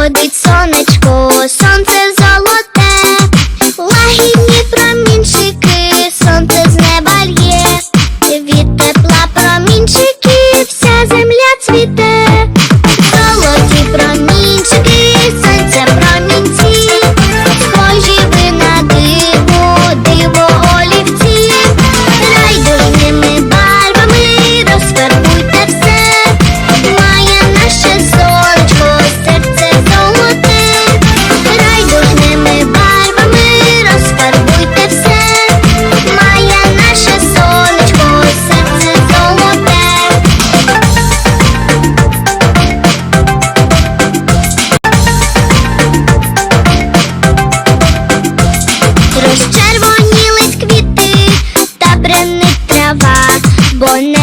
Заходить сонечко, сонце.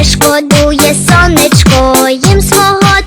шкодує сонечко їм свого.